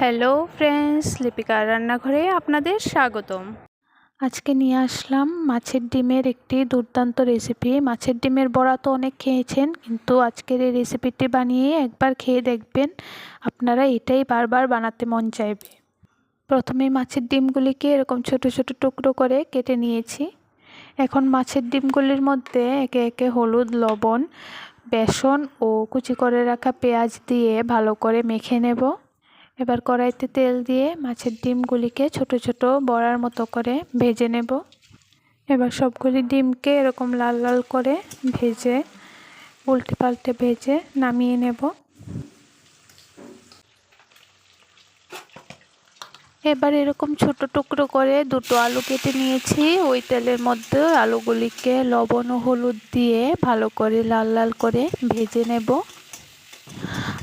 Hello friends লিপিকার রান্নাঘরে আপনাদের স্বাগতম। আজকে নিয়ে আসলাম মাছের ডিমের একটি দুর্দান্ত রেসিপি মাছের ডিমের বড়া তো অনেক খেয়েছেন, কিন্তু আজকের এই রেসিপিটি বানিয়ে একবার খেয়ে দেখবেন। আপনারা এটাই বারবার বানাতে মন চাইবে। প্রথমে মাছের ডিমগুলিকে এরকম ছোট ছোট টুকরো করে কেটে নিয়েছি। এখন মাছের ডিমগুলির মধ্যে একে একে হলুদ, লবণ, বেসন ও কুচি করে রাখা পেঁয়াজ দিয়ে ভালো করে মেখে নেব। এবার কড়াইতে তেল দিয়ে মাছের ডিমগুলিকে ছোট ছোট বড়ার মতো করে ভেজে নেব। এবার সবগুলি ডিমকে এরকম লাল লাল করে ভেজে উল্টে পাল্টে ভেজে নামিয়ে নেব। এবার এরকম ছোট টুকরো করে দুটো আলু কেটে নিয়েছি। ওই তেলের মধ্যে আলুগুলিকে লবণ ও হলুদ দিয়ে ভালো করে লাল লাল করে ভেজে নেব।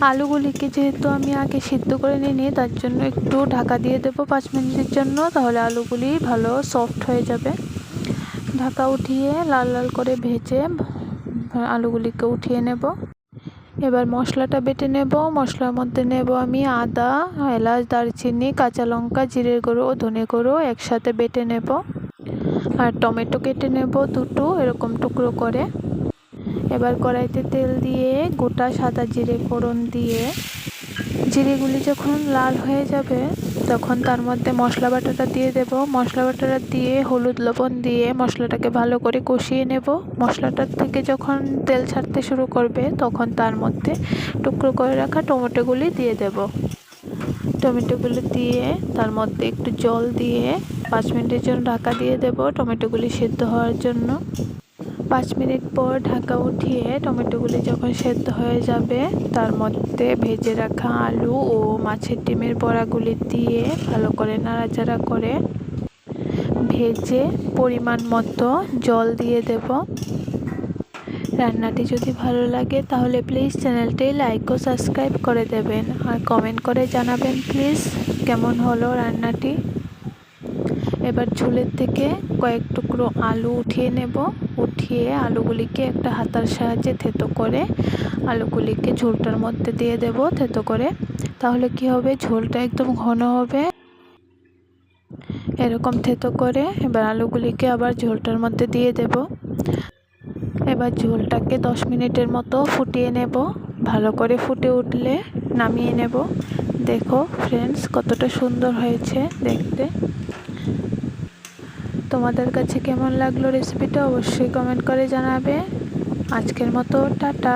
আলুগুলিকে যেহেতু আমি আগে সিদ্ধ করে নিই তার জন্য একটু ঢাকা দিয়ে দেবো পাঁচ মিনিটের জন্য, তাহলে আলুগুলি ভালো সফট হয়ে যাবে। ঢাকা উঠিয়ে লাল লাল করে ভেজে আলুগুলিকে উঠিয়ে নেব। এবার মশলাটা বেটে নেব। মশলার মধ্যে নেব আমি আদা, এলাচ, দারচিনি, কাঁচা লঙ্কা, জিরের গুঁড়ো ও ধনে গুঁড়ো একসাথে বেটে নেব। আর টমেটো কেটে নেব দুটো, এরকম টুকরো করে। এবার কড়াইতে তেল দিয়ে গোটা সাদা জিরে ফোড়ন দিয়ে জিরেগুলি যখন লাল হয়ে যাবে, তখন তার মধ্যে মশলা বাটাটা দিয়ে দেব। মশলা বাটাটা দিয়ে হলুদ লবণ দিয়ে মশলাটাকে ভালো করে কষিয়ে নেব। মশলাটার থেকে যখন তেল ছাড়তে শুরু করবে, তখন তার মধ্যে টুকরো করে রাখা টমেটোগুলি দিয়ে দেব। টমেটোগুলি দিয়ে তার মধ্যে একটু জল দিয়ে পাঁচ মিনিটের জন্য ঢাকা দিয়ে দেব। টমেটোগুলি সেদ্ধ হওয়ার জন্য। পাঁচ মিনিট পর ঢাকা উঠিয়ে টমেটোগুলি যখন সেদ্ধ হয়ে যাবে, তার মধ্যে ভেজে রাখা আলু ও মাছের ডিমের বড়াগুলি দিয়ে ভালো করে নাড়াচাড়া করে ভেজে পরিমাণ মতো জল দিয়ে দেব। রান্নাটি যদি ভালো লাগে তাহলে প্লিজ চ্যানেলটি লাইক ও সাবস্ক্রাইব করে দেবেন। আর কমেন্ট করে জানাবেন প্লিজ কেমন হলো রান্নাটি। এবার ঝোলের থেকে কয়েক টুকরো আলু উঠিয়ে নেব। উঠিয়ে আলুগুলিকে একটা হাতার সাহায্যে থেতো করে আলুগুলিকে ঝোলটার মধ্যে দিয়ে দেব থেতো করে। তাহলে কি হবে? ঝোলটা একদম ঘন হবে। এরকম থেতো করে এবার আলুগুলিকে আবার ঝোলটার মধ্যে দিয়ে দেব। এবার ঝোলটাকে দশ মিনিটের মতো ফুটিয়ে নেব। ভালো করে ফুটে উঠলে নামিয়ে নেব। দেখো ফ্রেন্ডস কতটা সুন্দর হয়েছে দেখতে। তোমাদের কাছে কেমন লাগল রেসিপিটা অবশ্যই কমেন্ট করে জানাবে। আজকের মতো টাটা।